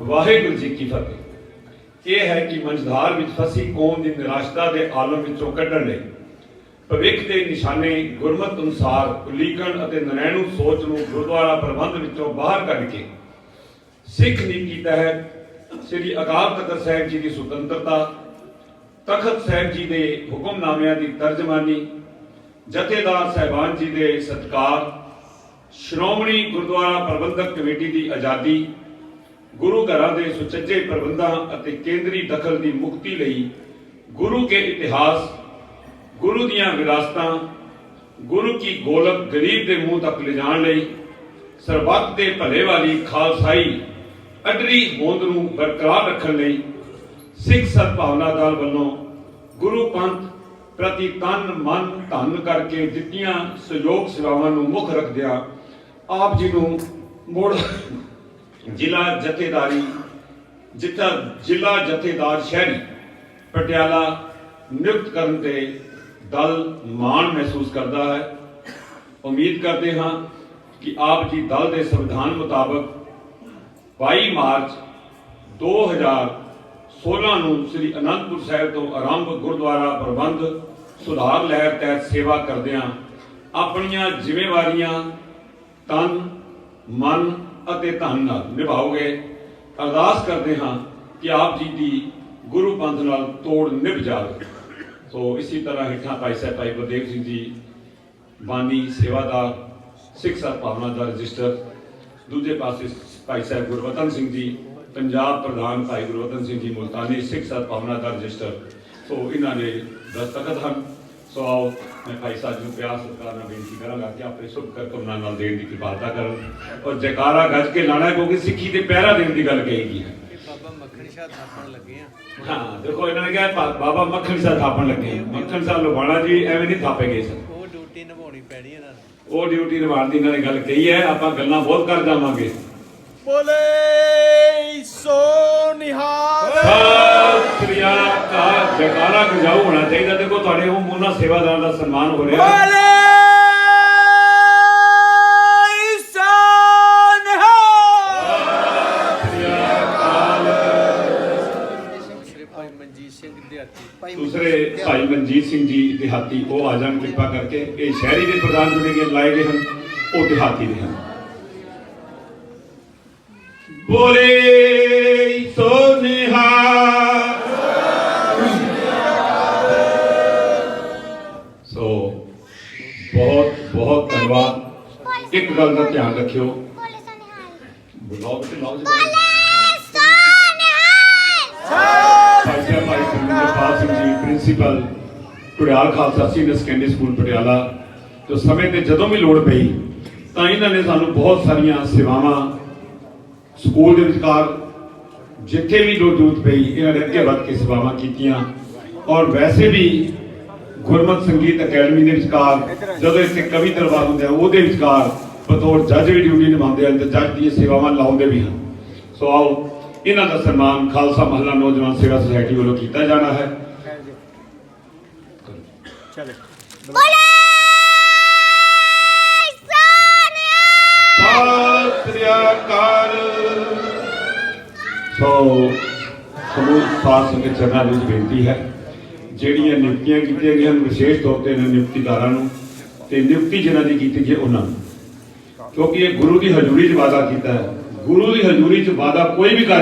ਵਾਹਿਗੁਰੂ ਜੀ ਕੀ ਫਤਿਹ। ਇਹ ਹੈ ਕਿ ਮੰਝਧਾਰ ਵਿੱਚ ਫਸੀ ਕੌਮ ਦੀ ਨਿਰਾਸ਼ਤਾ ਦੇ ਆਲਮ ਵਿੱਚੋਂ ਕੱਢਣ ਲਈ ਭਵਿੱਖ ਦੇ ਨਿਸ਼ਾਨੇ ਗੁਰਮਤ ਅਨੁਸਾਰ ਉਲੀਕਣ ਅਤੇ ਨਰੈਣੂ ਸੋਚ ਨੂੰ ਗੁਰਦੁਆਰਾ ਪ੍ਰਬੰਧ ਵਿੱਚੋਂ ਬਾਹਰ ਕੱਢ ਕੇ ਸਿੱਖ ਨੀਤੀ ਤਹਿਤ ਸ੍ਰੀ ਅਕਾਲ ਤਖਤ ਸਾਹਿਬ ਜੀ ਦੀ ਸੁਤੰਤਰਤਾ, ਤਖਤ ਸਾਹਿਬ ਜੀ ਦੇ ਹੁਕਮਨਾਮਿਆਂ ਦੀ ਤਰਜਮਾਨੀ, ਜਥੇਦਾਰ ਸਹਿਬਾਨ ਜੀ ਦੇ ਸਤਕਾਰ, ਸ਼੍ਰੋਮਣੀ ਗੁਰਦੁਆਰਾ ਪ੍ਰਬੰਧਕ ਕਮੇਟੀ ਦੀ ਆਜ਼ਾਦੀ ਗੁਰੂ ਘਰਾਂ ਦੇ ਸੁਚੱਜੇ ਪ੍ਰਬੰਧਾਂ ਅਤੇ ਕੇਂਦਰੀ ਦਖਲ ਦੀ ਮੁਕਤੀ ਲਈ ਗੁਰੂ ਕੇ ਇਤਿਹਾਸ, ਗੁਰੂ ਦੀਆਂ ਵਿਰਾਸਤਾਂ, ਗੁਰੂ ਕੀ ਗੋਲਕ ਗਰੀਬ ਦੇ ਮੂੰਹ ਤੱਕ ਲਿਜਾਣ ਲਈ ਸਰਬੱਤ ਦੇ ਭਲੇ ਵਾਲੀ ਖਾਲਸਾਈ ਅਡਰੀ ਹੋਂਦ ਨੂੰ ਬਰਕਰਾਰ ਰੱਖਣ ਲਈ ਸਿੱਖ ਸਦਭਾਵਨਾ ਦਲ ਵੱਲੋਂ ਗੁਰੂ ਪੰਥ ਪ੍ਰਤੀ ਤਨ, ਮਨ, ਧਨ ਕਰਕੇ ਦਿੱਤੀਆਂ ਸਹਿਯੋਗ ਸੇਵਾਵਾਂ ਨੂੰ ਮੁੱਖ ਰੱਖਦਿਆਂ ਆਪ ਜੀ ਨੂੰ ਮੋੜ ਜ਼ਿਲ੍ਹਾ ਜਥੇਦਾਰੀ, ਜਿੱਥਾ ਜ਼ਿਲ੍ਹਾ ਜਥੇਦਾਰ ਸ਼ਹਿਰੀ ਪਟਿਆਲਾ ਨਿਯੁਕਤ ਕਰਨ ਤੇ ਦਲ ਮਾਣ ਮਹਿਸੂਸ ਕਰਦਾ ਹੈ। ਉਮੀਦ ਕਰਦੇ ਹਾਂ ਕਿ ਆਪ ਜੀ ਦਲ ਦੇ ਸੰਵਿਧਾਨ ਮੁਤਾਬਕ 22 ਮਾਰਚ 2016 ਨੂੰ ਸ੍ਰੀ ਅਨੰਦਪੁਰ ਸਾਹਿਬ ਤੋਂ ਆਰੰਭ ਗੁਰਦੁਆਰਾ ਪ੍ਰਬੰਧ ਸੁਧਾਰ ਲਹਿਰ ਤਹਿਤ ਸੇਵਾ ਕਰਦਿਆਂ ਆਪਣੀਆਂ ਜ਼ਿੰਮੇਵਾਰੀਆਂ ਤਨ, ਮਨ ਅਤੇ ਧਨ ਨਾਲ ਨਿਭਾਓਗੇ। ਅਰਦਾਸ ਕਰਦੇ ਹਾਂ ਕਿ ਆਪ ਜੀ ਦੀ ਗੁਰੂ ਪੰਥ ਨਾਲ ਤੋੜ ਨਿਭ ਜਾਵੇ। ਸੋ ਇਸੇ ਤਰ੍ਹਾਂ ਹੇਠਾਂ ਭਾਈ ਸਾਹਿਬ, ਭਾਈ ਬਲਦੇਵ ਸਿੰਘ ਜੀ, ਬਾਨੀ ਸੇਵਾਦਾਰ, ਸਿੱਖ ਸਦਭਾਵਨਾ ਦਾ ਰਜਿਸਟਰ, ਦੂਜੇ ਪਾਸੇ ਭਾਈ ਸਾਹਿਬ ਗੁਰਵਤਨ ਸਿੰਘ ਜੀ, ਪੰਜਾਬ ਪ੍ਰਧਾਨ ਭਾਈ ਗੁਰਵਤਨ ਸਿੰਘ ਜੀ ਮੁਲਤਾਨੀ ਸਿੱਖ ਸਦਭਾਵਨਾ ਦਾ ਰਜਿਸਟਰ। ਸੋ ਇਹਨਾਂ ਨੇ ਦਸਤਖਤ ਹਨ। ਸੋ ਆਓ ਮੈਂ ਭਾਈ ਸਾਹਿਬ ਨੂੰ ਪਿਆਰ ਸਤਿਕਾਰ ਨਾਲ ਬੇਨਤੀ ਕਰਾਂਗਾ ਕਿ ਆਪਣੇ ਸ਼ੁਭ ਕਰਤਵਨਾਂ ਨਾਲ ਦੇਣ ਦੀ ਕਿਰਪਾਲਤਾ ਕਰਨ ਔਰ ਜੈਕਾਰਾ ਗੱਜ ਕੇ ਲਾਣਾ ਕਿਉਂਕਿ ਸਿੱਖੀ ਤੇ ਪਹਿਰਾ ਦੇਣ ਦੀ ਗੱਲ ਕਹੀ ਗਈ ਹੈ। ਬਾਬਾ ਮੱਖਣ ਸ਼ਾਹ ਥਾਪਣ ਲੱਗੇ ਆ। ਹਾਂ ਦੇਖੋ ਇਹਨਾਂ ਨੇ ਕਿਹਾ ਬਾਬਾ ਮੱਖਣ ਸਾਹਿਬ ਥਾਪਣ ਲੱਗੇ ਮੱਖਣ ਸਾਹਿਬ ਲੁਬਾਣਾ ਜੀ ਐਵੇਂ ਨਹੀਂ ਥਾਪੇ ਗਏ ਸਨ। ਉਹ ਡਿਊਟੀ ਨਿਭਾਉਣੀ ਪੈਣੀ ਇਹਨਾਂ ਨੂੰ। ਉਹ ਡਿਊਟੀ ਨਿਭਾਉਣ ਦੀ ਇਹਨਾਂ ਨੇ ਗੱਲ ਕਹੀ ਹੈ ਆਪਾਂ ਗੱਲਾਂ ਬਹੁਤ ਕਰ ਜਾਵਾਂਗੇ। ਬੋਲੇ ਸੋ ਨਿਹਾਲ। ਸਤਿ ਸ੍ਰੀ ਅਕਾਲ ਜੈਕਾਰਾ ਗਜਾਉ ਹੋਣਾ ਚਾਹੀਦਾ ਤੁਹਾਡੇ ਉਹ ਮੋਨਾ ਸੇਵਾਦਾਰ ਦਾ ਸਨਮਾਨ ਹੋ ਰਿਹਾ ਹੈ। ਦੂਸਰੇ ਭਾਈ ਮਨਜੀਤ ਸਿੰਘ ਜੀ ਦਿਹਾਤੀ ਉਹ ਆ ਜਾਣ ਕਿਰਪਾ ਕਰਕੇ। ਇਹ ਸ਼ਹਿਰੀ ਦੇ ਪ੍ਰਧਾਨ ਜਿਹੜੇ ਲਾਏ ਗਏ ਹਨ ਉਹ ਦਿਹਾਤੀ ਦੇ ਹਨ। ਬੋਲੇ ਬਹੁਤ ਬਹੁਤ ਧੰਨਵਾਦ। ਇੱਕ ਗੱਲ ਦਾ ਧਿਆਨ ਰੱਖਿਓ। ਤੇ ਲਾਓ ਜੀ Bhai Surinderpal Singh ji principal Kurial Khalsa senior secondary school Patiala. ਜੋ ਸਮੇਂ ਤੇ ਜਦੋਂ ਵੀ ਲੋੜ ਪਈ ਤਾਂ ਇਹਨਾਂ ਨੇ ਸਾਨੂੰ ਬਹੁਤ ਸਾਰੀਆਂ ਸੇਵਾਵਾਂ ਸਕੂਲ ਦੇ ਵਿਚਕਾਰ ਜਿੱਥੇ ਵੀ ਲੋੜ ਪਈ ਇਹਨਾਂ ਨੇ ਅੱਗੇ ਵੱਧ ਕੇ ਸੇਵਾਵਾਂ ਕੀਤੀਆਂ। ਔਰ ਵੈਸੇ ਵੀ ਗੁਰਮਤ ਸੰਗੀਤ ਅਕੈਡਮੀ ਦੇ ਵਿਚਕਾਰ ਜਦੋਂ ਇੱਥੇ ਕਵੀ ਦਰਬਾਰ ਹੁੰਦੇ ਆ ਉਹਦੇ ਵਿਚਕਾਰ ਬਤੌਰ ਜੱਜ ਵੀ ਡਿਊਟੀ ਨਿਭਾਉਂਦੇ ਹਨ ਤੇ ਜੱਜ ਦੀਆਂ ਸੇਵਾਵਾਂ ਲਾਉਂਦੇ ਵੀ ਹਨ। ਸੋ ਆਓ ਇਹਨਾਂ ਦਾ ਸਨਮਾਨ ਖਾਲਸਾ ਮਹੱਲਾ ਨੌਜਵਾਨ ਸੇਵਾ ਸੁਸਾਇਟੀ ਵੱਲੋਂ ਕੀਤਾ ਜਾਣਾ ਹੈ। ਚਲੇ। ਸੋ ਸਮੂਹ ਸਾਧ ਸੰਗਤ ਚਰਨਾਂ ਵਿੱਚ ਬੇਨਤੀ ਹੈ। ਜਿਹੜੀਆਂ ਨਿਯੁਕਤੀਆਂ ਕੀਤੀਆਂ ਗਈਆਂ ਹਨ, ਵਿਸ਼ੇਸ਼ ਤੌਰ ਤੇ ਇਹਨਾਂ ਨਿਯੁਕਤੀਦਾਰਾਂ ਨੂੰ, ਤੇ ਨਿਯੁਕਤੀ ਜਿਨ੍ਹਾਂ ਦੀ ਕੀਤੀ ਗਈ ਉਹਨਾਂ ਨੂੰ। ਕਿਉਂਕਿ ਇਹ ਗੁਰੂ ਦੀ ਹਜ਼ੂਰੀ 'ਚ ਵਾਅਦਾ ਕੀਤਾ ਹੈ। ਗੁਰੂ ਦੀ ਹਜ਼ੂਰੀ 'ਚ ਵਾਅਦਾ ਕੋਈ ਵੀ ਕਰ